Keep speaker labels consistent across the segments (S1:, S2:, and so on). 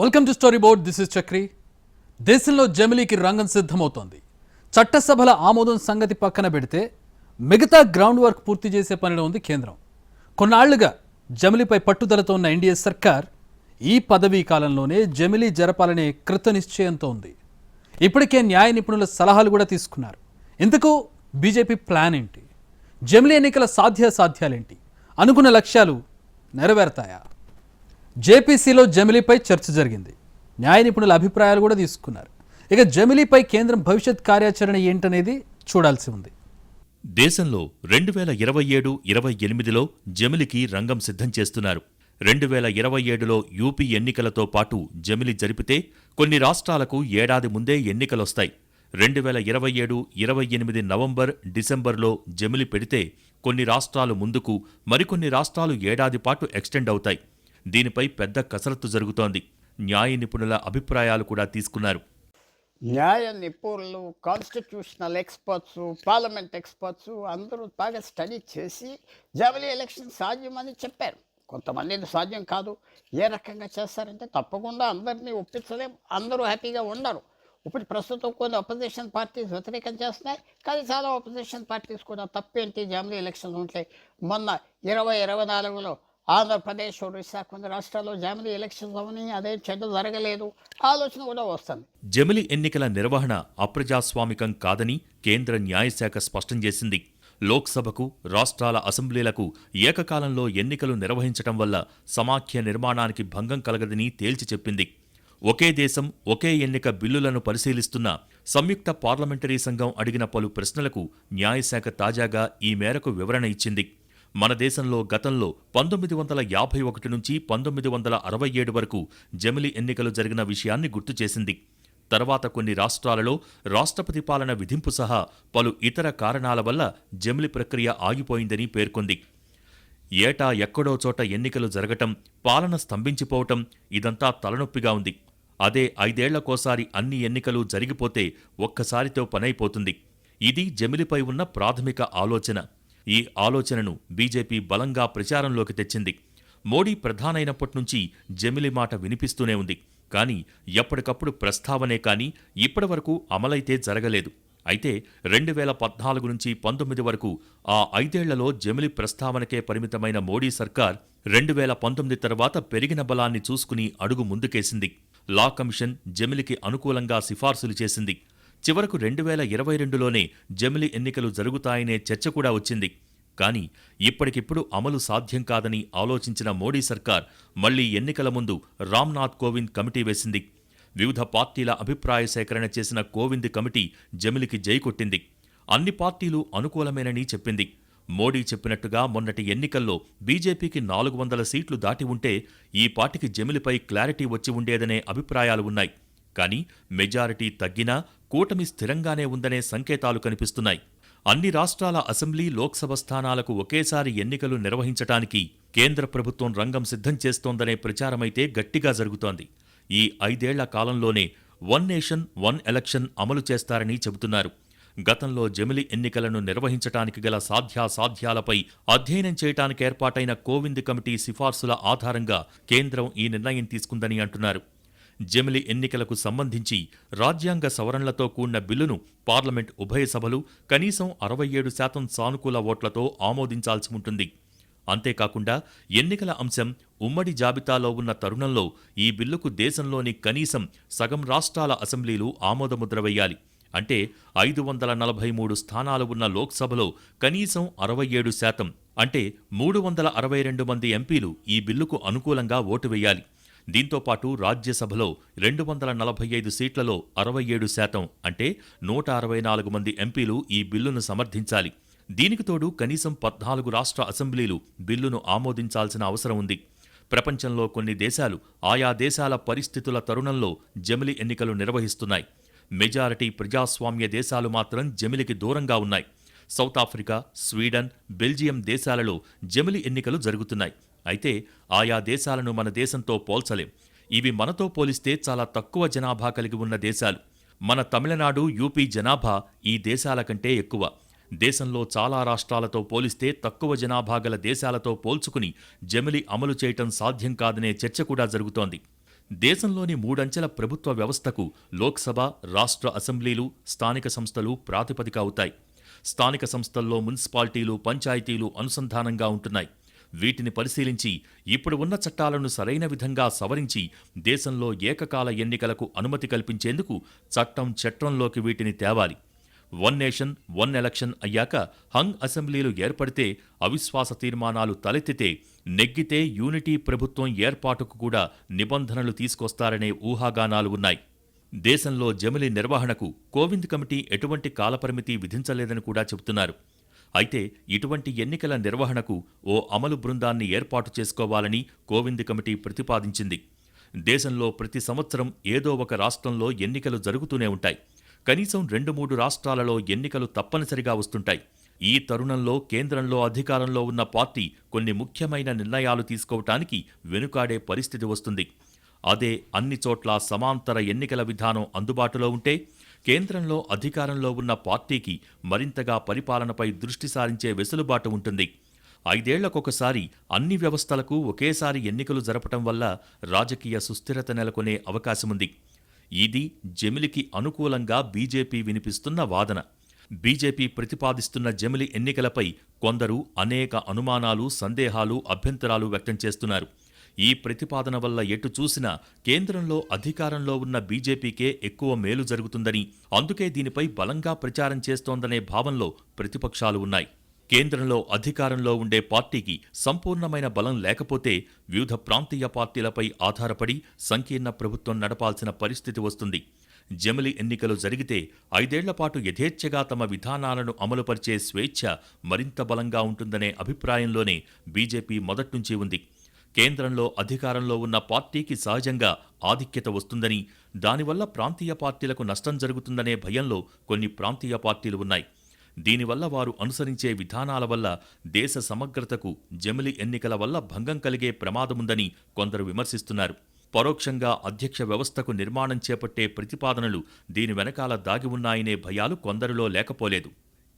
S1: Welcome to story board this is Chakri దేశంలో జమిలీకి రంగం సిద్ధమవుతోంది. చట్టసభల ఆమోదం సంగతి పక్కన పెడితే మిగతా గ్రౌండ్ వర్క్ పూర్తి చేసే పనిలో ఉంది కేంద్రం. కొన్నాళ్ళుగా జమిలీపై పట్టుదలతో ఉన్న ఎన్డీఏ సర్కార్ ఈ పదవీ కాలంలోనే జమిలీ జరపాలనే కృత నిశ్చయంతో ఉంది. ఇప్పటికే న్యాయ నిపుణుల సలహాలు కూడా తీసుకున్నారు. ఇందుకు బీజేపీ ప్లాన్ ఏంటి? జమిలీ ఎన్నికల సాధ్యాసాధ్యాలేంటి? అనుకున్న లక్ష్యాలు నెరవేరుతాయా? జేపీసీలో జమిలీపై చర్చ జరిగింది. న్యాయ నిపుణుల అభిప్రాయాలు కూడా తీసుకున్నారు. ఇక జమిలీపై కేంద్రం భవిష్యత్ కార్యాచరణ ఏంటనేది చూడాల్సి ఉంది.
S2: దేశంలో రెండు వేల ఇరవై ఏడు ఇరవై ఎనిమిదిలో జమిలికి రంగం సిద్ధం చేస్తున్నారు. రెండు వేల ఇరవై ఏడులో యూపీ ఎన్నికలతో పాటు జమిలి జరిపితే కొన్ని రాష్ట్రాలకు ఏడాది ముందే ఎన్నికలొస్తాయి. రెండు వేల ఇరవై ఏడు ఇరవై ఎనిమిది నవంబర్ డిసెంబర్లో జమిలి పెడితే కొన్ని రాష్ట్రాలు ముందుకు మరికొన్ని రాష్ట్రాలు ఏడాది పాటు ఎక్స్టెండ్ అవుతాయి. దీనిపై పెద్ద కసరత్తు జరుగుతోంది. న్యాయ నిపుణుల అభిప్రాయాలు కూడా తీసుకున్నారు.
S3: న్యాయ నిపుణులు కాన్స్టిట్యూషనల్ ఎక్స్పర్ట్స్ పార్లమెంట్ ఎక్స్పర్ట్స్ అందరూ బాగా స్టడీ చేసి జవలి ఎలక్షన్ సాధ్యమని చెప్పారు. కొంతమంది ఇది సాధ్యం కాదు. ఏ రకంగా చేస్తారంటే తప్పకుండా అందరినీ ఒప్పించలేం. అందరూ హ్యాపీగా ఉండరు. ఇప్పుడు ప్రస్తుతం కొన్ని అపోజిషన్ పార్టీస్ వ్యతిరేకం చేస్తున్నాయి. కానీ చాలా అపోజిషన్ పార్టీస్ కూడా తప్పేంటి? జామిలీ ఎలక్షన్స్ ఉంటాయి. మొన్న ఇరవై ఇరవై నాలుగులో ఆంధ్రప్రదేశ్ ఒడిశా కొన్ని రాష్ట్రాల్లో జామిలీ ఎలక్షన్స్ అవని అదే చెడ్డ జరగలేదు. ఆలోచన కూడా వస్తుంది.
S2: జమిలి ఎన్నికల నిర్వహణ అప్రజాస్వామికం కాదని కేంద్ర న్యాయశాఖ స్పష్టం చేసింది. లోక్సభకు రాష్ట్రాల అసెంబ్లీలకు ఏకకాలంలో ఎన్నికలు నిర్వహించటం వల్ల సమాఖ్య నిర్మాణానికి భంగం కలగదని తేల్చి చెప్పింది. ఒకే దేశం ఒకే ఎన్నిక బిల్లులను పరిశీలిస్తున్న సంయుక్త పార్లమెంటరీ సంఘం అడిగిన పలు ప్రశ్నలకు న్యాయశాఖ తాజాగా ఈ మేరకు వివరణ ఇచ్చింది. మన దేశంలో గతంలో పంతొమ్మిది వందల యాభై ఒకటి నుంచి పంతొమ్మిది వందల అరవై ఏడు వరకు జమిలి ఎన్నికలు జరిగిన విషయాన్ని గుర్తు చేసింది. తర్వాత కొన్ని రాష్ట్రాలలో రాష్ట్రపతి పాలన విధింపు సహా పలు ఇతర కారణాల వల్ల జమిలి ప్రక్రియ ఆగిపోయిందని పేర్కొంది. ఏటా ఎక్కడో చోట ఎన్నికలు జరగటం పాలన స్తంభించిపోవటం ఇదంతా తలనొప్పిగా ఉంది. అదే ఐదేళ్ళకోసారి అన్ని ఎన్నికలు జరిగిపోతే ఒక్కసారితో పనైపోతుంది. ఇది జమిలిపై ఉన్న ప్రాథమిక ఆలోచన. ఈ ఆలోచనను బీజేపీ బలంగా ప్రచారంలోకి తెచ్చింది. మోడీ ప్రధానైనప్పటి నుంచి జమిలి మాట వినిపిస్తూనే ఉంది. కానీ ఎప్పటికప్పుడు ప్రస్తావనే కానీ ఇప్పటివరకు అమలైతే జరగలేదు. అయితే రెండు వేల పద్నాలుగు నుంచి పంతొమ్మిది వరకు ఆ ఐదేళ్ళలో జమిలి ప్రస్తావనకే పరిమితమైన మోడీ సర్కార్ రెండు వేల పంతొమ్మిది తర్వాత పెరిగిన బలాన్ని చూసుకుని అడుగు ముందుకేసింది. లా కమిషన్ జమిలికి అనుకూలంగా సిఫార్సులు చేసింది. చివరకు రెండు వేల ఇరవై రెండులోనే జమిలి ఎన్నికలు జరుగుతాయనే చర్చ కూడా వచ్చింది. కానీ ఇప్పటికిప్పుడు అమలు సాధ్యం కాదని ఆలోచించిన మోడీ సర్కార్ మళ్ళీ ఎన్నికల ముందు రామ్నాథ్ కోవింద్ కమిటీ వేసింది. వివిధ పార్టీల అభిప్రాయ సేకరణ చేసిన కోవింద్ కమిటీ జమిలికి జై కొట్టింది. అన్ని పార్టీలు అనుకూలమేనని చెప్పింది. మోడీ చెప్పినట్టుగా మొన్నటి ఎన్నికల్లో బీజేపీకి నాలుగు వందల సీట్లు దాటి ఉంటే ఈ పార్టీకి జమిలిపై క్లారిటీ వచ్చి ఉండేదనే అభిప్రాయాలు ఉన్నాయి. కానీ మెజారిటీ తగ్గినా కూటమి స్థిరంగానే ఉందనే సంకేతాలు కనిపిస్తున్నాయి. అన్ని రాష్ట్రాల అసెంబ్లీ లోక్సభ స్థానాలకు ఒకేసారి ఎన్నికలు నిర్వహించటానికి కేంద్ర ప్రభుత్వం రంగం సిద్ధం చేస్తోందనే ప్రచారమైతే గట్టిగా జరుగుతోంది. ఈ ఐదేళ్ళ కాలంలోనే వన్ నేషన్ వన్ ఎలక్షన్ అమలు చేస్తారని చెబుతున్నారు. గతంలో జమిలి ఎన్నికలను నిర్వహించటానికి గల సాధ్యాసాధ్యాలపై అధ్యయనం చేయటానికి ఏర్పాటైన కోవింద్ కమిటీ సిఫార్సుల ఆధారంగా కేంద్రం ఈ నిర్ణయం తీసుకుందని అంటున్నారు. జమిలి ఎన్నికలకు సంబంధించి రాజ్యాంగ సవరణలతో కూడిన బిల్లును పార్లమెంట్ ఉభయ సభలు కనీసం అరవై ఏడు శాతం సానుకూల ఓట్లతో ఆమోదించాల్సి ఉంటుంది. అంతేకాకుండా ఎన్నికల అంశం ఉమ్మడి జాబితాలో ఉన్న తరుణంలో ఈ బిల్లుకు దేశంలోని కనీసం సగం రాష్ట్రాల అసెంబ్లీలు ఆమోదముద్ర వేయాలి. అంటే ఐదు వందల నలభై మూడు స్థానాలు ఉన్న లోక్సభలో కనీసం అరవై ఏడు శాతం అంటే మూడు వందల అరవై రెండు మంది ఎంపీలు ఈ బిల్లుకు అనుకూలంగా ఓటు వేయాలి. దీంతో పాటు రాజ్యసభలో రెండు వందల నలభై ఐదు సీట్లలో అరవై ఏడు శాతం అంటే నూట అరవై నాలుగు మంది ఎంపీలు ఈ బిల్లును సమర్థించాలి. దీనికి తోడు కనీసం పద్నాలుగు రాష్ట్ర అసెంబ్లీలు బిల్లును ఆమోదించాల్సిన అవసరం ఉంది. ప్రపంచంలో కొన్ని దేశాలు ఆయా దేశాల పరిస్థితుల తరుణంలో జమిలి ఎన్నికలు నిర్వహిస్తున్నాయి. మెజారిటీ ప్రజాస్వామ్య దేశాలు మాత్రం జమిలికి దూరంగా ఉన్నాయి. సౌత్ ఆఫ్రికా స్వీడన్ బెల్జియం దేశాలలో జమిలి ఎన్నికలు జరుగుతున్నాయి. అయితే ఆయా దేశాలను మన దేశంతో పోల్చలేం. ఇవి మనతో పోలిస్తే చాలా తక్కువ జనాభా కలిగి ఉన్న దేశాలు. మన తమిళనాడు యూపీ జనాభా ఈ దేశాల కంటే ఎక్కువ. దేశంలో చాలా రాష్ట్రాలతో పోలిస్తే తక్కువ జనాభా గల దేశాలతో పోల్చుకుని జమిలి అమలు చేయటం సాధ్యం కాదనే చర్చ కూడా జరుగుతోంది. దేశంలోని మూడంచెల ప్రభుత్వ వ్యవస్థకు లోక్సభ రాష్ట్ర అసెంబ్లీలు స్థానిక సంస్థలు ప్రాతిపదిక అవుతాయి. స్థానిక సంస్థల్లో మున్సిపాలిటీలు పంచాయతీలు అనుసంధానంగా ఉంటున్నాయి. వీటిని పరిశీలించి ఇప్పుడు ఉన్న చట్టాలను సరైన విధంగా సవరించి దేశంలో ఏకకాల ఎన్నికలకు అనుమతి కల్పించేందుకు చట్టం చట్టంలోకి వీటిని తేవాలి. వన్ నేషన్ వన్ ఎలక్షన్ అయ్యాక హంగ్ అసెంబ్లీలు ఏర్పడితే అవిశ్వాస తీర్మానాలు తలెత్తితే నెగ్గితే యూనిటీ ప్రభుత్వం ఏర్పాటుకు కూడా నిబంధనలు తీసుకొస్తారనే ఊహాగానాలు ఉన్నాయి. దేశంలో జమిలి నిర్వహణకు కోవింద్ కమిటీ ఎటువంటి కాలపరిమితి విధించలేదని కూడా చెబుతున్నారు. అయితే ఇటువంటి ఎన్నికల నిర్వహణకు ఓ అమలు బృందాన్ని ఏర్పాటు చేసుకోవాలని కోవింద్ కమిటీ ప్రతిపాదించింది. దేశంలో ప్రతి సంవత్సరం ఏదో ఒక రాష్ట్రంలో ఎన్నికలు జరుగుతూనే ఉంటాయి. కనీసం రెండు మూడు రాష్ట్రాలలో ఎన్నికలు తప్పనిసరిగా వస్తుంటాయి. ఈ తరుణంలో కేంద్రంలో అధికారంలో ఉన్న పార్టీ కొన్ని ముఖ్యమైన నిర్ణయాలు తీసుకోవటానికి వెనుకాడే పరిస్థితి వస్తుంది. అదే అన్ని చోట్ల సమాంతర ఎన్నికల విధానం అందుబాటులో ఉంటే కేంద్రంలో అధికారంలో ఉన్న పార్టీకి మరింతగా పరిపాలనపై దృష్టి సారించే వెసులుబాటు ఉంటుంది. ఐదేళ్ళకొకసారి అన్ని వ్యవస్థలకు ఒకేసారి ఎన్నికలు జరపటం వల్ల రాజకీయ సుస్థిరత నెలకొనే అవకాశముంది. ఇది జమిలికి అనుకూలంగా బీజేపీ వినిపిస్తున్న వాదన. బీజేపీ ప్రతిపాదిస్తున్న జమిలి ఎన్నికలపై కొందరు అనేక అనుమానాలు సందేహాలు అభ్యంతరాలు వ్యక్తం చేస్తున్నారు. ఈ ప్రతిపాదన వల్ల ఎటు చూసినా కేంద్రంలో అధికారంలో ఉన్న బీజేపీకే ఎక్కువ మేలు జరుగుతుందని అందుకే దీనిపై బలంగా ప్రచారం చేస్తోందనే భావంలో ప్రతిపక్షాలు ఉన్నాయి. కేంద్రంలో అధికారంలో ఉండే పార్టీకి సంపూర్ణమైన బలం లేకపోతే వివిధ ప్రాంతీయ పార్టీలపై ఆధారపడి సంకీర్ణ ప్రభుత్వం నడపాల్సిన పరిస్థితి వస్తుంది. జమిలి ఎన్నికలు జరిగితే ఐదేళ్ళపాటు యథేచ్ఛగా తమ విధానాలను అమలుపరిచే స్వేచ్ఛ మరింత బలంగా ఉంటుందనే అభిప్రాయంలోనే బీజేపీ మొదట్నుంచి ఉంది. కేంద్రంలో అధికారంలో ఉన్న పార్టీకి సహజంగా ఆధిక్యత వస్తుందని దానివల్ల ప్రాంతీయ పార్టీలకు నష్టం జరుగుతుందనే భయంలో కొన్ని ప్రాంతీయ పార్టీలు ఉన్నాయి. దీనివల్ల వారు అనుసరించే విధానాల వల్ల దేశ సమగ్రతకు జమిలి ఎన్నికల వల్ల భంగం కలిగే ప్రమాదముందని కొందరు విమర్శిస్తున్నారు. పరోక్షంగా అధ్యక్ష వ్యవస్థకు నిర్మాణం చేపట్టే ప్రతిపాదనలు దీని వెనకాల దాగి ఉన్నాయనే భయాలు కొందరిలో లేకపోలేదు.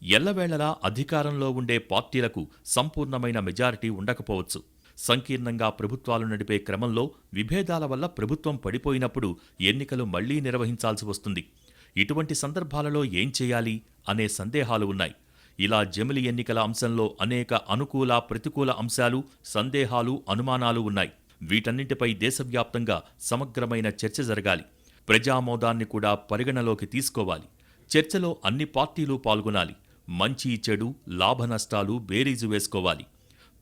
S2: ఎల్లవేళలా అధికారంలో ఉండే పార్టీలకు సంపూర్ణమైన మెజారిటీ ఉండకపోవచ్చు. సంకీర్ణంగా ప్రభుత్వాలు నడిపే క్రమంలో విభేదాల వల్ల ప్రభుత్వం పడిపోయినప్పుడు ఎన్నికలు మళ్ళీ నిర్వహించాల్సి వస్తుంది. ఇటువంటి సందర్భాలలో ఏం చేయాలి అనే సందేహాలు ఉన్నాయి. ఇలా జమిలి ఎన్నికల అంశంలో అనేక అనుకూల ప్రతికూల అంశాలు సందేహాలు అనుమానాలు ఉన్నాయి. వీటన్నింటిపై దేశవ్యాప్తంగా సమగ్రమైన చర్చ జరగాలి. ప్రజామోదాన్ని కూడా పరిగణలోకి తీసుకోవాలి. చర్చలో అన్ని పార్టీలు పాల్గొనాలి. మంచి చెడు లాభనష్టాలు బేరీజు వేసుకోవాలి.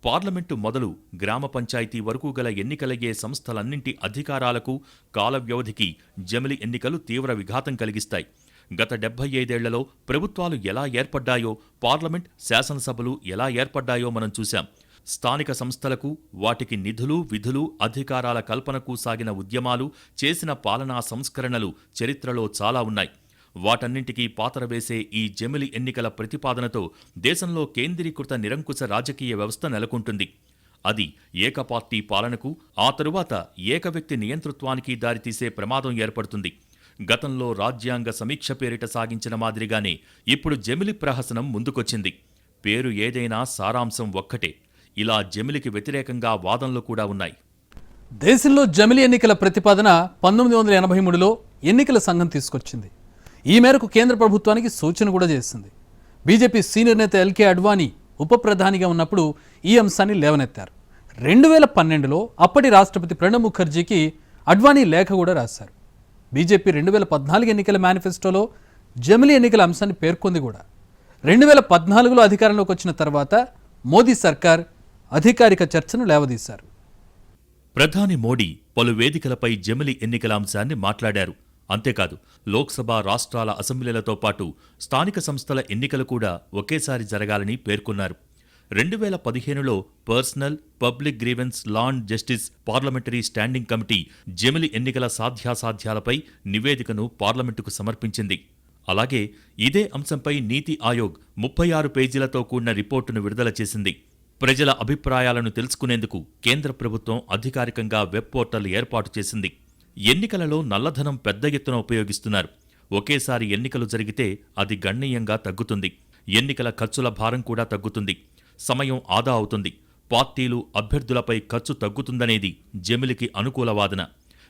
S2: పార్లమెంటు మొదలు గ్రామ పంచాయతీ వరకు గల ఎన్నికలయ్యే సంస్థలన్నింటి అధికారాలకు కాల వ్యవధికి జమిలి ఎన్నికలు తీవ్ర విఘాతం కలిగిస్తాయి. గత డెబ్బై ఐదేళ్ళలో ప్రభుత్వాలు ఎలా ఏర్పడ్డాయో పార్లమెంట్ శాసనసభలు ఎలా ఏర్పడ్డాయో మనం చూశాం. స్థానిక సంస్థలకు వాటికి నిధులు విధులు అధికారాల కల్పనకు సాగిన ఉద్యమాలు చేసిన పాలనా సంస్కరణలు చరిత్రలో చాలా ఉన్నాయి. వాటన్నింటికీ పాతరవేసే ఈ జమిలి ఎన్నికల ప్రతిపాదనతో దేశంలో కేంద్రీకృత నిరంకుశ రాజకీయ వ్యవస్థ నెలకొంటుంది. అది ఏకపార్టీ పాలనకు ఆ తరువాత ఏకవ్యక్తి నియంతృత్వానికి దారితీసే ప్రమాదం ఏర్పడుతుంది. గతంలో రాజ్యాంగ సమీక్ష పేరిట సాగించిన మాదిరిగానే ఇప్పుడు జమిలి ప్రహసనం ముందుకొచ్చింది. పేరు ఏదైనా సారాంశం ఒక్కటే. ఇలా జమిలికి వ్యతిరేకంగా వాదనలు కూడా ఉన్నాయి.
S1: దేశంలో జమిలి ఎన్నికల ప్రతిపాదన పంతొమ్మిది వందల ఎనభై మూడులో ఎన్నికల సంఘం తీసుకొచ్చింది. ఈ మేరకు కేంద్ర ప్రభుత్వానికి సూచన కూడా చేసింది. బీజేపీ సీనియర్ నేత ఎల్కే అడ్వాణీ ఉప ప్రధానిగా ఉన్నప్పుడు ఈ అంశాన్ని లేవనెత్తారు. రెండు వేల పన్నెండులో అప్పటి రాష్ట్రపతి ప్రణబ్ ముఖర్జీకి అడ్వాణీ లేఖ కూడా రాశారు. బీజేపీ రెండు వేల పద్నాలుగు ఎన్నికల మేనిఫెస్టోలో జమిలి ఎన్నికల అంశాన్ని పేర్కొంది కూడా. రెండు వేల పద్నాలుగులో అధికారంలోకి వచ్చిన తర్వాత మోదీ సర్కార్ అధికారిక చర్చను లేవదీశారు.
S2: ప్రధాని మోడీ పలు వేదికలపై జమిలి ఎన్నికల అంశాన్ని మాట్లాడారు. అంతేకాదు లోక్సభ రాష్ట్రాల అసెంబ్లీలతో పాటు స్థానిక సంస్థల ఎన్నికలు కూడా ఒకేసారి జరగాలని పేర్కొన్నారు. రెండు వేల పదిహేనులో personal public grievance law and justice parliamentary standing committee జమిలి ఎన్నికల సాధ్యాసాధ్యాలపై నివేదికను పార్లమెంటుకు సమర్పించింది. అలాగే ఇదే అంశంపై నీతి ఆయోగ్ ముప్పై ఆరు పేజీలతో కూడిన రిపోర్టును విడుదల చేసింది. ప్రజల అభిప్రాయాలను తెలుసుకునేందుకు కేంద్ర ప్రభుత్వం అధికారికంగా వెబ్ పోర్టల్ ఏర్పాటు చేసింది. ఎన్నికలలో నల్లధనం పెద్ద ఎత్తున ఉపయోగిస్తున్నారు. ఒకేసారి ఎన్నికలు జరిగితే అది గణనీయంగా తగ్గుతుంది. ఎన్నికల ఖర్చుల భారం కూడా తగ్గుతుంది. సమయం ఆదా అవుతుంది. పార్టీలు అభ్యర్థులపై ఖర్చు తగ్గుతుందనేది జమిలికి అనుకూల వాదన.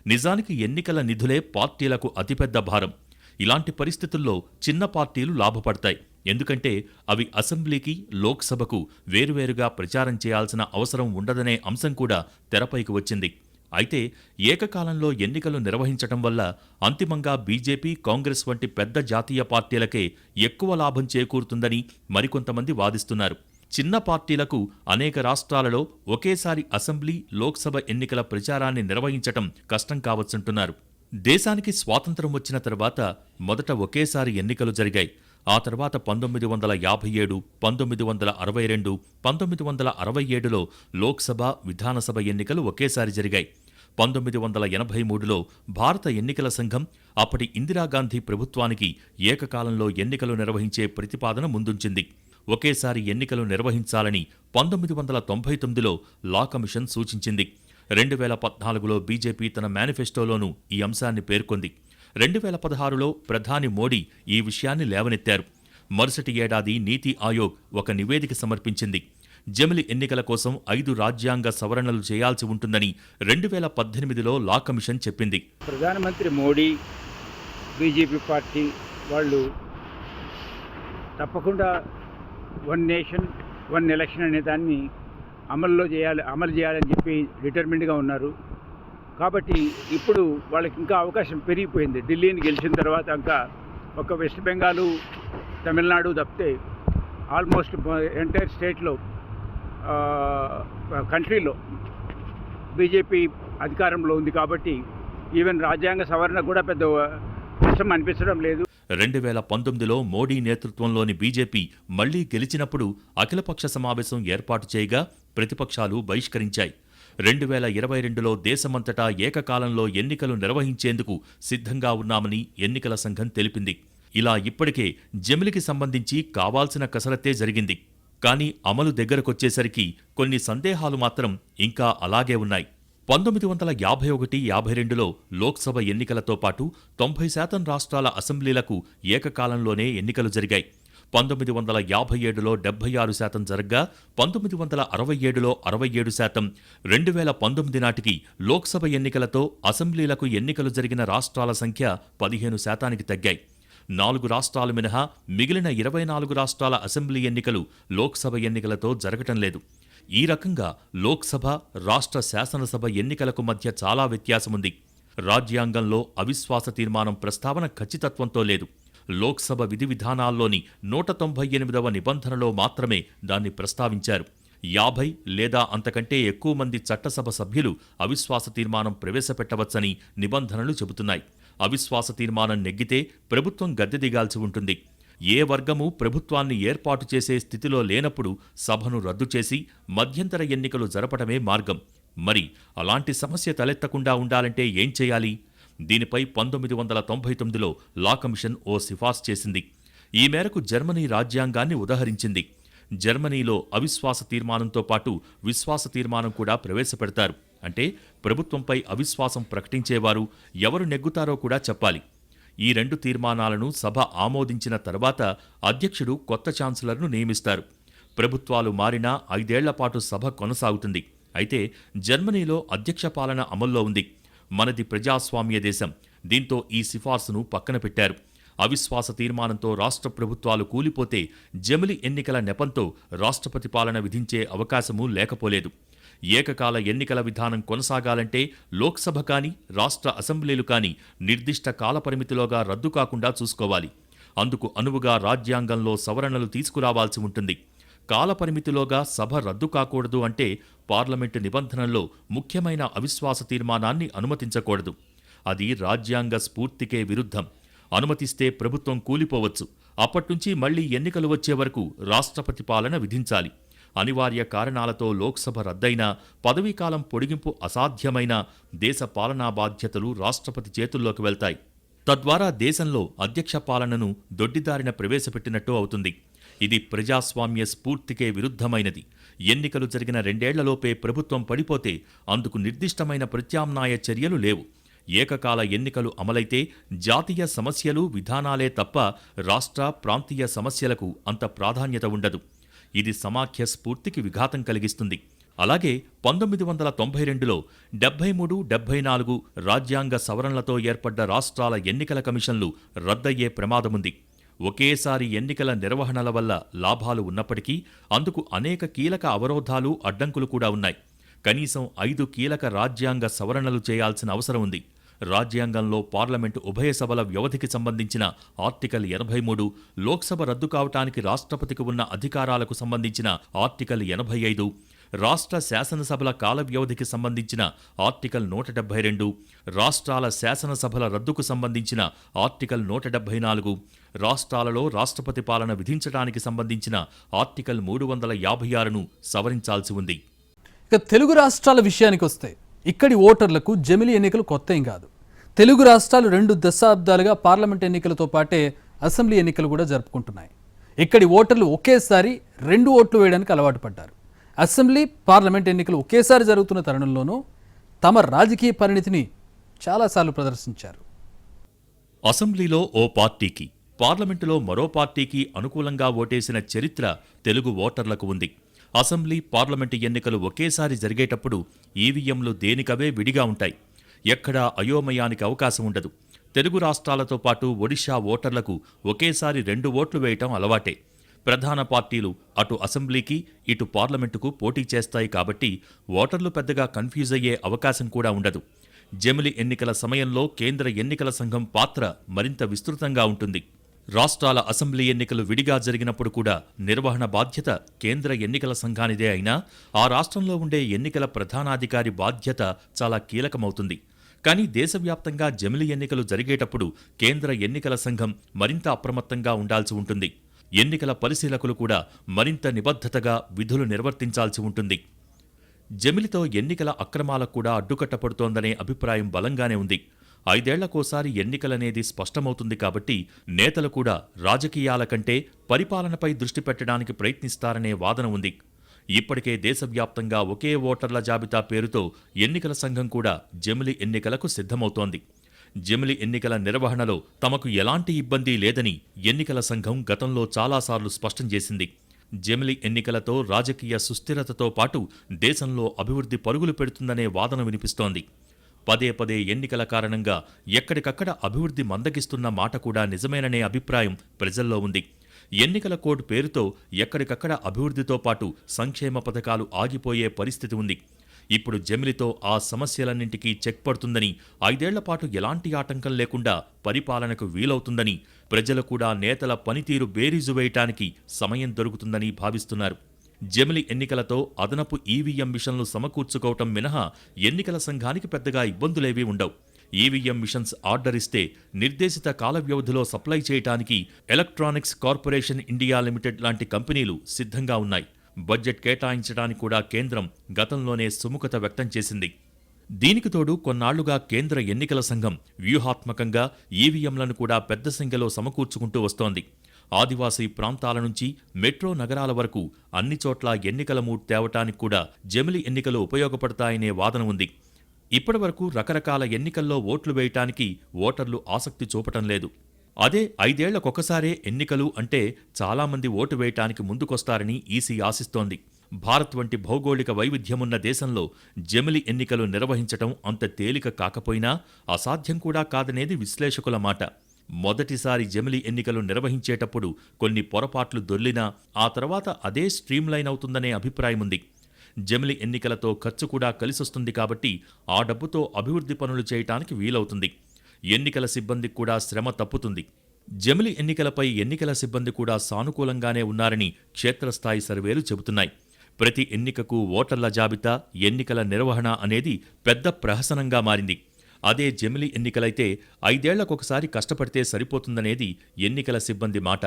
S2: నిజానికి ఎన్నికల నిధులే పార్టీలకు అతిపెద్ద భారం. ఇలాంటి పరిస్థితుల్లో చిన్న పార్టీలు లాభపడతాయి. ఎందుకంటే అవి అసెంబ్లీకి లోక్సభకు వేరువేరుగా ప్రచారం చేయాల్సిన అవసరం ఉండదనే అంశం కూడా తెరపైకి వచ్చింది. అయితే ఏకకాలంలో ఎన్నికలు నిర్వహించటం వల్ల అంతిమంగా బీజేపీ కాంగ్రెస్ వంటి పెద్ద జాతీయ పార్టీలకే ఎక్కువ లాభం చేకూరుతుందని మరికొంతమంది వాదిస్తున్నారు. చిన్న పార్టీలకు అనేక రాష్ట్రాలలో ఒకేసారి అసెంబ్లీ లోక్సభ ఎన్నికల ప్రచారాన్ని నిర్వహించటం కష్టం కావచ్చుంటున్నారు. దేశానికి స్వాతంత్రం వచ్చిన తర్వాత మొదట ఒకేసారి ఎన్నికలు జరిగాయి. ఆ తర్వాత పంతొమ్మిది వందల యాభై ఏడు పంతొమ్మిది వందల అరవై రెండు పంతొమ్మిది వందల అరవై ఏడులో లోక్సభ విధానసభ ఎన్నికలు ఒకేసారి జరిగాయి. పంతొమ్మిది వందల ఎనభై మూడులో భారత ఎన్నికల సంఘం అప్పటి ఇందిరాగాంధీ ప్రభుత్వానికి ఏకకాలంలో ఎన్నికలు నిర్వహించే ప్రతిపాదన ముందుంచింది. ఒకేసారి ఎన్నికలు నిర్వహించాలని పంతొమ్మిది వందల తొంభై తొమ్మిదిలో లా కమిషన్ సూచించింది. రెండు వేల పద్నాలుగులో బీజేపీ తన మేనిఫెస్టోలోనూ ఈ అంశాన్ని పేర్కొంది. రెండు వేల పదహారులో ప్రధాని మోడీ ఈ విషయాన్ని లేవనెత్తారు. మరుసటి ఏడాది నీతి ఆయోగ్ ఒక నివేదిక సమర్పించింది. జమిలి ఎన్నికల కోసం ఐదు రాజ్యాంగ సవరణలు చేయాల్సి ఉంటుందని రెండు వేల పద్దెనిమిదిలో లా కమిషన్ చెప్పింది.
S4: ప్రధానమంత్రి మోడీ బీజేపీ పార్టీ వాళ్ళు తప్పకుండా వన్ నేషన్ వన్ ఎలక్షన్ అనే దాన్ని అమల్లో చేయాలి అమలు చేయాలని చెప్పి డిటర్మిన్డ్గా ఉన్నారు. కాబట్టి ఇప్పుడు వాళ్ళకి ఇంకా అవకాశం పెరిగిపోయింది. ఢిల్లీని గెలిచిన తర్వాత ఇంకా ఒక వెస్ట్ బెంగాలు తమిళనాడు తప్పితే ఆల్మోస్ట్ ఎంటైర్ స్టేట్లో కంట్రీలో బీజేపీ అధికారంలో ఉంది కాబట్టి ఈవెన్ రాజ్యాంగ సవరణ కూడా పెద్ద కష్టం అనిపించడం లేదు.
S2: రెండు వేల పంతొమ్మిదిలో మోడీ నేతృత్వంలోని బీజేపీ మళ్ళీ గెలిచినప్పుడు అఖిలపక్ష సమావేశం ఏర్పాటు చేయగా ప్రతిపక్షాలు బహిష్కరించాయి. రెండు వేల ఇరవై రెండులో దేశమంతటా ఏకకాలంలో ఎన్నికలు నిర్వహించేందుకు సిద్ధంగా ఉన్నామని ఎన్నికల సంఘం తెలిపింది. ఇలా ఇప్పటికే జమిలికి సంబంధించి కావాల్సిన కసరత్తే జరిగింది. కానీ అమలు దగ్గరకొచ్చేసరికి కొన్ని సందేహాలు మాత్రం ఇంకా అలాగే ఉన్నాయి. పంతొమ్మిది వందల యాభై ఒకటి యాభై రెండులో లోక్సభ ఎన్నికలతో పాటు తొంభై శాతం రాష్ట్రాల అసెంబ్లీలకు ఏకకాలంలోనే ఎన్నికలు జరిగాయి. పంతొమ్మిది వందల యాభై ఏడులో డెబ్బై ఆరు శాతం జరగ్గా పంతొమ్మిది వందల అరవై ఏడులో అరవై ఏడు శాతం. రెండు వేల పంతొమ్మిది నాటికి లోక్సభ ఎన్నికలతో అసెంబ్లీలకు ఎన్నికలు జరిగిన రాష్ట్రాల సంఖ్య పదిహేను శాతానికి తగ్గాయి. నాలుగు రాష్ట్రాలు మినహా మిగిలిన ఇరవై నాలుగు రాష్ట్రాల అసెంబ్లీ ఎన్నికలు లోక్సభ ఎన్నికలతో జరగటం లేదు. ఈ రకంగా లోక్సభ రాష్ట్ర శాసనసభ ఎన్నికలకు మధ్య చాలా వ్యత్యాసముంది. రాజ్యాంగంలో అవిశ్వాస తీర్మానం ప్రస్తావన ఖచ్చితత్వంతో లేదు. లోక్సభ విధి విధానాల్లోని నూట తొంభై ఎనిమిదవ నిబంధనలో మాత్రమే దాన్ని ప్రస్తావించారు. యాభై లేదా అంతకంటే ఎక్కువ మంది చట్టసభ సభ్యులు అవిశ్వాస తీర్మానం ప్రవేశపెట్టవచ్చని నిబంధనలు చెబుతున్నాయి. అవిశ్వాస తీర్మానం నెగ్గితే ప్రభుత్వం గద్దె దిగాల్సి ఉంటుంది. ఏ వర్గము ప్రభుత్వాన్ని ఏర్పాటు చేసే స్థితిలో లేనప్పుడు సభను రద్దు చేసి మధ్యంతర ఎన్నికలు జరపటమే మార్గం. మరి అలాంటి సమస్య తలెత్తకుండా ఉండాలంటే ఏం చేయాలి? దీనిపై పంతొమ్మిది వందల తొంభై తొమ్మిదిలో లా కమిషన్ ఓ సిఫార్సు చేసింది. ఈ మేరకు జర్మనీ రాజ్యాంగాన్ని ఉదహరించింది. జర్మనీలో అవిశ్వాస తీర్మానంతో పాటు విశ్వాస తీర్మానం కూడా ప్రవేశపెడతారు. అంటే ప్రభుత్వంపై అవిశ్వాసం ప్రకటించేవారు ఎవరు నెగ్గుతారో కూడా చెప్పాలి. ఈ రెండు తీర్మానాలను సభ ఆమోదించిన తర్వాత అధ్యక్షుడు కొత్త ఛాన్సలర్ను నియమిస్తారు. ప్రభుత్వాలు మారినా ఐదేళ్ళ పాటు సభ కొనసాగుతుంది. అయితే జర్మనీలో అధ్యక్ష పాలన అమల్లో ఉంది. మనది ప్రజాస్వామ్య దేశం. దీంతో ఈ సిఫార్సును పక్కన పెట్టారు. అవిశ్వాస తీర్మానంతో రాష్ట్ర ప్రభుత్వాలు కూలిపోతే జమిలి ఎన్నికల నెపంతో రాష్ట్రపతి పాలన విధించే అవకాశమూ లేకపోలేదు. ఏకకాల ఎన్నికల విధానం కొనసాగాలంటే లోక్సభ కానీ రాష్ట్ర అసెంబ్లీలు కానీ నిర్దిష్ట కాలపరిమితిలోగా రద్దు కాకుండా చూసుకోవాలి. అందుకు అనువుగా రాజ్యాంగంలో సవరణలు తీసుకురావాల్సి ఉంటుంది. కాలపరిమితిలోగా సభ రద్దు కాకూడదు అంటే పార్లమెంటు నిబంధనల్లో ముఖ్యమైన అవిశ్వాస తీర్మానాన్ని అనుమతించకూడదు. అది రాజ్యాంగ స్ఫూర్తికే విరుద్ధం. అనుమతిస్తే ప్రభుత్వం కూలిపోవచ్చు. అప్పట్నుంచి మళ్ళీ ఎన్నికలు వచ్చే వరకు రాష్ట్రపతి పాలన విధించాలి. అనివార్య కారణాలతో లోక్సభ రద్దయినా పదవీకాలం పొడిగింపు అసాధ్యమైన దేశ పాలనా బాధ్యతలు రాష్ట్రపతి చేతుల్లోకి వెళ్తాయి. తద్వారా దేశంలో అధ్యక్ష పాలనను దొడ్డిదారిన ప్రవేశపెట్టినట్టు అవుతుంది. ఇది ప్రజాస్వామ్య స్ఫూర్తికే విరుద్ధమైనది. ఎన్నికలు జరిగిన రెండేళ్ళలోపే ప్రభుత్వం పడిపోతే అందుకు నిర్దిష్టమైన ప్రత్యామ్నాయ చర్యలు లేవు. ఏకకాల ఎన్నికలు అమలైతే జాతీయ సమస్యలు విధానాలే తప్ప రాష్ట్ర ప్రాంతీయ సమస్యలకు అంత ప్రాధాన్యత ఉండదు. ఇది సమాఖ్య స్ఫూర్తికి విఘాతం కలిగిస్తుంది. అలాగే పంతొమ్మిది వందల తొంభై రెండులో డెబ్బై మూడు డెబ్బై నాలుగు రాజ్యాంగ సవరణలతో ఏర్పడ్డ రాష్ట్రాల ఎన్నికల కమిషన్లు రద్దయ్యే ప్రమాదముంది. ఒకేసారి ఎన్నికల నిర్వహణల వల్ల లాభాలు ఉన్నప్పటికీ అందుకు అనేక కీలక అవరోధాలు అడ్డంకులు కూడా ఉన్నాయి. కనీసం ఐదు కీలక రాజ్యాంగ సవరణలు చేయాల్సిన అవసరం ఉంది. రాజ్యాంగంలో పార్లమెంటు ఉభయ సభల వ్యవధికి సంబంధించిన ఆర్టికల్ ఎనభై మూడు లోక్సభ రద్దు కావటానికి రాష్ట్రపతికి ఉన్న అధికారాలకు సంబంధించిన ఆర్టికల్ ఎనభై ఐదు రాష్ట్ర శాసనసభల కాల వ్యవధికి సంబంధించిన ఆర్టికల్ నూట డెబ్బై రెండు రాష్ట్రాల శాసనసభల రద్దుకు సంబంధించిన ఆర్టికల్ నూట డెబ్బై నాలుగు రాష్ట్రాలలో రాష్ట్రపతి పాలన విధించడానికి సంబంధించిన ఆర్టికల్ మూడు వందల యాభై ఆరును సవరించాల్సి ఉంది.
S1: ఇక తెలుగు రాష్ట్రాల విషయానికి వస్తే ఇక్కడి ఓటర్లకు జమిలి ఎన్నికలు కొత్త ఏం కాదు. తెలుగు రాష్ట్రాలు రెండు దశాబ్దాలుగా పార్లమెంట్ ఎన్నికలతో పాటే అసెంబ్లీ ఎన్నికలు కూడా జరుపుకుంటున్నాయి. ఇక్కడి ఓటర్లు ఒకేసారి రెండు ఓట్లు వేయడానికి అలవాటు పడ్డారు. అసెంబ్లీ పార్లమెంట్ ఎన్నికలు ఒకేసారి జరుగుతున్న తరుణంలోనూ తమ రాజకీయ పరిణితిని చాలాసార్లు ప్రదర్శించారు.
S2: అసెంబ్లీలో ఓ పార్టీకి పార్లమెంటులో మరో పార్టీకి అనుకూలంగా ఓటేసిన చరిత్ర తెలుగు ఓటర్లకు ఉంది. అసెంబ్లీ పార్లమెంటు ఎన్నికలు ఒకేసారి జరిగేటప్పుడు ఈవీఎంలు దేనికవే విడిగా ఉంటాయి. ఎక్కడా అయోమయానికి అవకాశం ఉండదు. తెలుగు రాష్ట్రాలతో పాటు ఒడిషా ఓటర్లకు ఒకేసారి రెండు ఓట్లు వేయటం అలవాటే. ప్రధాన పార్టీలు అటు అసెంబ్లీకి ఇటు పార్లమెంటుకు పోటీ చేస్తాయి కాబట్టి ఓటర్లు పెద్దగా కన్ఫ్యూజ్ అయ్యే అవకాశం కూడా ఉండదు. జమిలి ఎన్నికల సమయంలో కేంద్ర ఎన్నికల సంఘం పాత్ర మరింత విస్తృతంగా ఉంటుంది. రాష్ట్రాల అసెంబ్లీ ఎన్నికలు విడిగా జరిగినప్పుడు కూడా నిర్వహణ బాధ్యత కేంద్ర ఎన్నికల సంఘానిదే అయినా ఆ రాష్ట్రంలో ఉండే ఎన్నికల ప్రధానాధికారి బాధ్యత చాలా కీలకమవుతుంది. కానీ దేశవ్యాప్తంగా జమిలి ఎన్నికలు జరిగేటప్పుడు కేంద్ర ఎన్నికల సంఘం మరింత అప్రమత్తంగా ఉండాల్సి ఉంటుంది. ఎన్నికల పరిశీలకులు కూడా మరింత నిబద్ధతగా విధులు నిర్వర్తించాల్సి ఉంటుంది. జమిలితో ఎన్నికల అక్రమాలకు కూడా అడ్డుకట్టపడుతోందనే అభిప్రాయం బలంగానే ఉంది. ఐదేళ్ళకోసారి ఎన్నికలనేది స్పష్టమవుతుంది కాబట్టి నేతలు కూడా రాజకీయాల కంటే పరిపాలనపై దృష్టి పెట్టడానికి ప్రయత్నిస్తారనే వాదన ఉంది. ఇప్పటికే దేశవ్యాప్తంగా ఒకే ఓటర్ల జాబితా పేరుతో ఎన్నికల సంఘం కూడా జమిలి ఎన్నికలకు సిద్ధమవుతోంది. జమిలి ఎన్నికల నిర్వహణలో తమకు ఎలాంటి ఇబ్బంది లేదని ఎన్నికల సంఘం గతంలో చాలాసార్లు స్పష్టం చేసింది. జమిలి ఎన్నికలతో రాజకీయ సుస్థిరతతో పాటు దేశంలో అభివృద్ధి పరుగులు పెడుతుందనే వాదన వినిపిస్తోంది. పదే పదే ఎన్నికల కారణంగా ఎక్కడికక్కడ అభివృద్ధి మందగిస్తున్న మాట కూడా నిజమేననే అభిప్రాయం ప్రజల్లో ఉంది. ఎన్నికల కోడ్ పేరుతో ఎక్కడికక్కడ అభివృద్ధితో పాటు సంక్షేమ పథకాలు ఆగిపోయే పరిస్థితి ఉంది. ఇప్పుడు జమిలితో ఆ సమస్యలన్నింటికీ చెక్ పడుతుందని ఐదేళ్ళ పాటు ఎలాంటి ఆటంకం లేకుండా పరిపాలనకు వీలవుతుందని ప్రజలు కూడా నేతల పనితీరు బేరీజు వేయటానికి సమయం దొరుకుతుందని భావిస్తున్నారు. జమిలి ఎన్నికలతో అదనపు ఈవీఎం మిషన్లు సమకూర్చుకోవటం మినహా ఎన్నికల సంఘానికి పెద్దగా ఇబ్బందులేవీ ఉండవు. ఈవీఎం మిషన్స్ ఆర్డర్ ఇస్తే నిర్దేశిత కాల వ్యవధిలో సప్లై చేయటానికి ఎలక్ట్రానిక్స్ కార్పొరేషన్ ఇండియా లిమిటెడ్ లాంటి కంపెనీలు సిద్ధంగా ఉన్నాయి. బడ్జెట్ కేటాయించడానికి కూడా కేంద్రం గతంలోనే సుముఖత వ్యక్తం చేసింది. దీనికి తోడు కొన్నాళ్ళుగా కేంద్ర ఎన్నికల సంఘం వ్యూహాత్మకంగా ఈవీఎంలను కూడా పెద్ద సంఖ్యలో సమకూర్చుకుంటూ వస్తోంది. ఆదివాసీ ప్రాంతాల నుంచి మెట్రో నగరాల వరకు అన్ని చోట్ల ఎన్నికల మూడ్ తేవటానికి కూడా జమిలి ఎన్నికలు ఉపయోగపడతాయనే వాదన ఉంది. ఇప్పటివరకు రకరకాల ఎన్నికల్లో ఓట్లు వేయటానికి ఓటర్లు ఆసక్తి చూపటం లేదు. అదే ఐదేళ్ళకొకసారే ఎన్నికలు అంటే చాలామంది ఓటు వేయటానికి ముందుకొస్తారని ఈసీ ఆశిస్తోంది. భారత్ వంటి భౌగోళిక వైవిధ్యమున్న దేశంలో జమిలి ఎన్నికలు నిర్వహించటం అంత తేలిక కాకపోయినా అసాధ్యం కూడా కాదనేది విశ్లేషకుల మాట. మొదటిసారి జమిలి ఎన్నికలు నిర్వహించేటప్పుడు కొన్ని పొరపాట్లు దొర్లినా ఆ తర్వాత అదే స్ట్రీమ్లైన్ అవుతుందనే అభిప్రాయం ఉంది జమిలి ఎన్నికలతో ఖర్చు కూడా కలిసొస్తుంది కాబట్టి ఆ డబ్బుతో అభివృద్ధి పనులు చేయటానికి వీలవుతుంది. ఎన్నికల సిబ్బందికి కూడా శ్రమ తప్పుతుంది. జమిలి ఎన్నికలపై ఎన్నికల సిబ్బంది కూడా సానుకూలంగానే ఉన్నారని క్షేత్రస్థాయి సర్వేలు చెబుతున్నాయి. ప్రతి ఎన్నికకు ఓటర్ల జాబితా ఎన్నికల నిర్వహణ అనేది పెద్ద ప్రహసనంగా మారింది. అదే జమిలి ఎన్నికలైతే ఐదేళ్ళకొకసారి కష్టపడితే సరిపోతుందనేది ఎన్నికల సిబ్బంది మాట.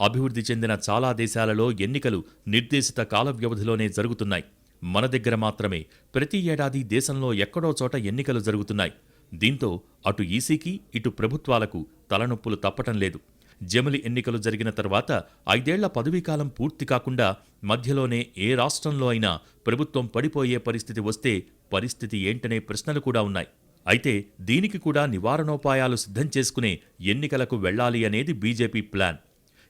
S2: అభివృద్ధి చెందిన చాలా దేశాలలో ఎన్నికలు నిర్దేశిత కాల వ్యవధిలోనే జరుగుతున్నాయి. మన దగ్గర మాత్రమే. ప్రతి ఏడాది దేశంలో ఎక్కడో చోట ఎన్నికలు జరుగుతున్నాయి. దీంతో అటు ఈసీకి ఇటు ప్రభుత్వాలకు తలనొప్పులు తప్పటం లేదు. జమిలి ఎన్నికలు జరిగిన తర్వాత ఐదేళ్ళ పదవీకాలం పూర్తి కాకుండా మధ్యలోనే ఏ రాష్ట్రంలో అయినా ప్రభుత్వం పడిపోయే పరిస్థితి వస్తే పరిస్థితి ఏంటనే ప్రశ్నలు కూడా ఉన్నాయి. అయితే దీనికి కూడా నివారణోపాయాలు సిద్ధం చేసుకునే ఎన్నికలకు వెళ్ళాలి అనేది బీజేపీ ప్లాన్.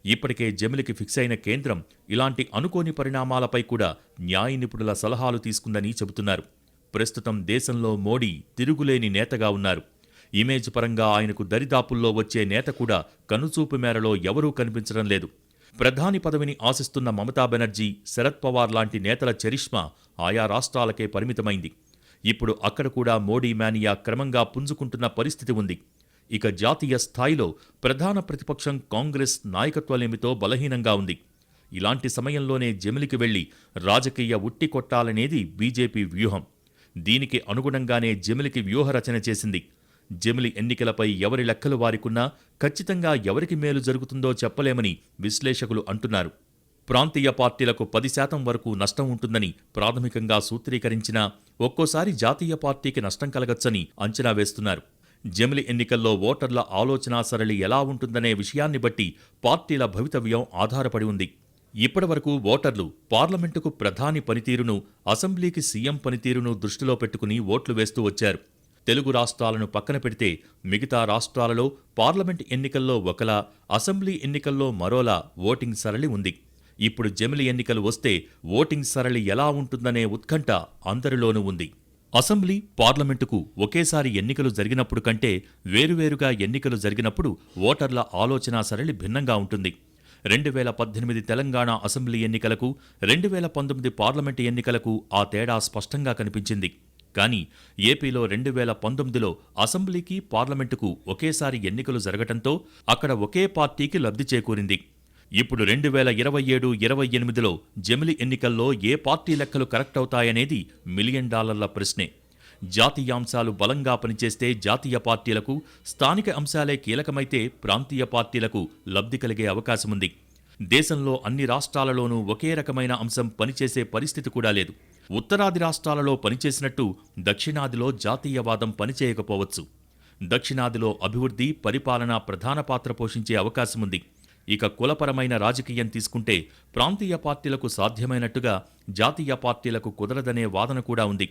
S2: ఇప్పటికే జమిలికి ఫిక్స్ అయిన కేంద్రం ఇలాంటి అనుకోని పరిణామాలపై కూడా న్యాయ నిపుణుల సలహాలు తీసుకుందని చెబుతున్నారు. ప్రస్తుతం దేశంలో మోడీ తిరుగులేని నేతగా ఉన్నారు. ఇమేజ్ పరంగా ఆయనకు దరిదాపుల్లో వచ్చే నేత కూడా కనుచూపు మేరలో ఎవరూ కనిపించడం లేదు. ప్రధాని పదవిని ఆశిస్తున్న మమతా బెనర్జీ శరద్ పవార్ లాంటి నేతల చరిష్మా ఆయా రాష్ట్రాలకే పరిమితమైంది. ఇప్పుడు అక్కడ కూడా మోడీ మేనియా క్రమంగా పుంజుకుంటున్న పరిస్థితి ఉంది. ఇక జాతీయ స్థాయిలో ప్రధాన ప్రతిపక్షం కాంగ్రెస్ నాయకత్వలేమితో బలహీనంగా ఉంది. ఇలాంటి సమయంలోనే జమిలికి వెళ్ళి రాజకీయ ఉట్టి కొట్టాలనేది బీజేపీ వ్యూహం. దీనికి అనుగుణంగానే జమిలికి వ్యూహరచన చేసింది. జమిలి ఎన్నికలపై ఎవరి లెక్కలు వారికున్నా ఖచ్చితంగా ఎవరికి మేలు జరుగుతుందో చెప్పలేమని విశ్లేషకులు అంటున్నారు. ప్రాంతీయ పార్టీలకు పది శాతం వరకు నష్టం ఉంటుందని ప్రాథమికంగా సూత్రీకరించినా ఒక్కోసారి జాతీయ పార్టీకి నష్టం కలగచ్చని అంచనా వేస్తున్నారు. జమిలి ఎన్నికల్లో ఓటర్ల ఆలోచనా సరళి ఎలా ఉంటుందనే విషయాన్ని బట్టి పార్టీల భవితవ్యం ఆధారపడి ఉంది. ఇప్పటివరకు ఓటర్లు పార్లమెంటుకు ప్రధాని పనితీరును అసెంబ్లీకి సీఎం పనితీరును దృష్టిలో పెట్టుకుని ఓట్లు వేస్తూ వచ్చారు. తెలుగు రాష్ట్రాలను పక్కన పెడితే మిగతా రాష్ట్రాలలో పార్లమెంట్ ఎన్నికల్లో ఒకలా అసెంబ్లీ ఎన్నికల్లో మరోలా ఓటింగ్ సరళి ఉంది. ఇప్పుడు జమిలి ఎన్నికలు వస్తే ఓటింగ్ సరళి ఎలా ఉంటుందనే ఉత్కంఠ అందరిలోనూ ఉంది. అసెంబ్లీ పార్లమెంటుకు ఒకేసారి ఎన్నికలు జరిగినప్పుడు కంటే వేరువేరుగా ఎన్నికలు జరిగినప్పుడు ఓటర్ల ఆలోచనా సరళి భిన్నంగా ఉంటుంది. రెండు వేల పద్దెనిమిది తెలంగాణ అసెంబ్లీ ఎన్నికలకు రెండు వేల పంతొమ్మిది పార్లమెంటు ఎన్నికలకు ఆ తేడా స్పష్టంగా కనిపించింది. కానీ ఏపీలో రెండు వేల పంతొమ్మిదిలో అసెంబ్లీకి పార్లమెంటుకు ఒకేసారి ఎన్నికలు జరగటంతో అక్కడ ఒకే పార్టీకి లబ్ధి చేకూరింది. ఇప్పుడు రెండు వేల ఇరవై ఏడు ఇరవై ఎనిమిదిలో జమిలి ఎన్నికల్లో ఏ పార్టీ లెక్కలు కరెక్ట్ అవుతాయనేది మిలియన్ డాలర్ల ప్రశ్నే. జాతీయ అంశాలు బలంగా పనిచేస్తే జాతీయ పార్టీలకు స్థానిక అంశాలే కీలకమైతే ప్రాంతీయ పార్టీలకు లబ్ధి కలిగే అవకాశముంది. దేశంలో అన్ని రాష్ట్రాలలోనూ ఒకే రకమైన అంశం పనిచేసే పరిస్థితి కూడా లేదు. ఉత్తరాది రాష్ట్రాలలో పనిచేసినట్టు దక్షిణాదిలో జాతీయవాదం పనిచేయకపోవచ్చు. దక్షిణాదిలో అభివృద్ధి పరిపాలన ప్రధాన పాత్ర పోషించే అవకాశముంది. ఇక కులపరమైన రాజకీయం తీసుకుంటే ప్రాంతీయ పార్టీలకు సాధ్యమైనట్టుగా జాతీయ పార్టీలకు కుదరదనే వాదన కూడా ఉంది.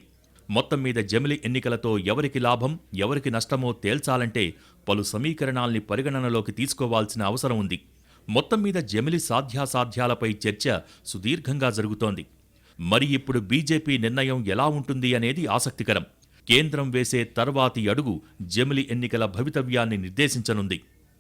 S2: మొత్తం మీద జమిలి ఎన్నికలతో ఎవరికి లాభం ఎవరికి నష్టమో తేల్చాలంటే పలు సమీకరణాల్ని పరిగణనలోకి తీసుకోవాల్సిన అవసరం ఉంది. మొత్తం మీద జమిలి సాధ్యాసాధ్యాలపై చర్చ సుదీర్ఘంగా జరుగుతోంది. మరి ఇప్పుడు బీజేపీ నిర్ణయం ఎలా ఉంటుంది అనేది ఆసక్తికరం. కేంద్రం వేసే తర్వాతి అడుగు జమిలి ఎన్నికల భవితవ్యాన్ని నిర్దేశించనుంది.